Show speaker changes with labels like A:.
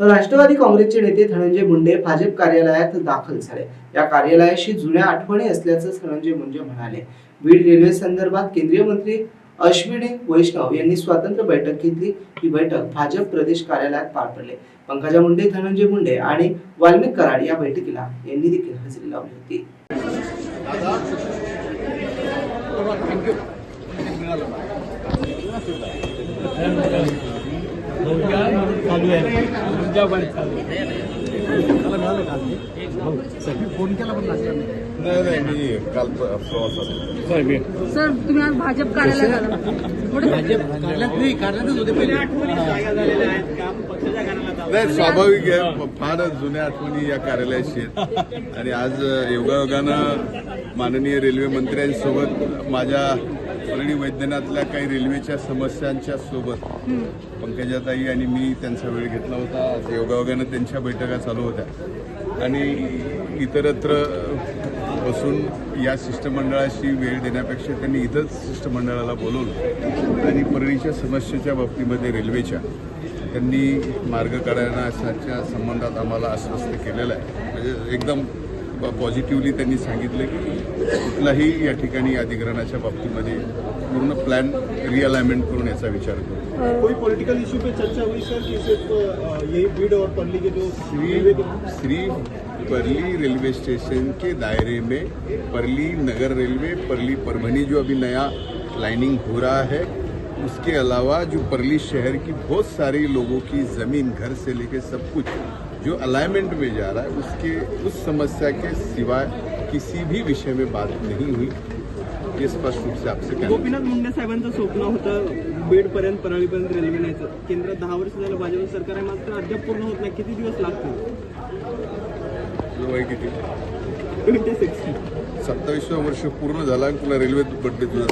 A: तर राष्ट्रवादी काँग्रेसचे नेते धनंजय मुंडे भाजप कार्यालयात दाखल झाले. या कार्यालयाशी जुन्या आठवणी असल्याचं धनंजय मुंडे म्हणाले. बीड रेल्वे संदर्भात केंद्रीय मंत्री अश्विनी वैष्णव यांनी स्वतंत्र बैठक घेतली. ही बैठक भाजप प्रदेश कार्यालयात पार पडली. पंकजा मुंडे धनंजय मुंडे आणि वाल्मिक कराड या बैठकीला यांनी देखील हजेरी लावली होती.
B: नाही नाही मी काल प्र- प्रवासात
C: सर तुम्ही आज भाजप कार्यालयात
B: नाही स्वाभाविक आहे फार जुन्या आठवणी या कार्यालयाशी आहेत. आणि आज योगायोगानं माननीय रेल्वे मंत्र्यांसोबत माझ्या परळी वैद्यनाथल्या काही रेल्वेच्या समस्यांच्या सोबत पंकजाताई आणि मी त्यांचा वेळ घेतला होता. योगायोगानं त्यांच्या बैठका चालू होत्या. आणि इतरत्र बसून या शिष्टमंडळाशी वेळ देण्यापेक्षा त्यांनी इथंच शिष्टमंडळाला बोलवलं. आणि परळीच्या समस्येच्या बाबतीमध्ये रेल्वेच्या त्यांनी मार्ग काढण्याच्या संबंधात आम्हाला आश्वस्त केलेलं आहे. म्हणजे एकदम पॉझिटिव्हली त्यांनी सांगितलं की कुठलाही या ठिकाणी बाबतीमध्ये पूर्ण प्लॅन रिअलाइनमेंट करून याचा विचार करू.
D: कोई पॉलिटिकल इशू पे चर्चा हुई सर कि सिर्फ़ यही बीड और पल्ली के जो
B: Shri
D: railway
B: Shri Parli railway station के दायरे में परली नगर रेलवे परली परभनी जो अभी नया लाइनिंग हो रहा है उसके अलावा जो परली शहर की बहुत सारे लोगों की ज़मीन घर से लेके सब कुछ जो अलाइनमेंट में जा रहा है उसके उस समस्या के सिवाय किसी भी विषय में बात नहीं हुई। ये स्पष्ट रूप से आपसे कहना
D: गोपीनाथ मुंडे साहेबांचं स्वप्न होतं बीड पर्यंत परळीपर्यंत रेल्वे न्यायचं. केंद्रात दहा वर्ष झालं भाजप सरकार आहे मात्र अद्याप पूर्ण होत नाही. किती दिवस लागतील?
B: वय किती?
D: ट्वेंटी सिक्स
B: सत्तावीसवं वर्ष पूर्ण झालं आणि तुला रेल्वे बड्डे तुझा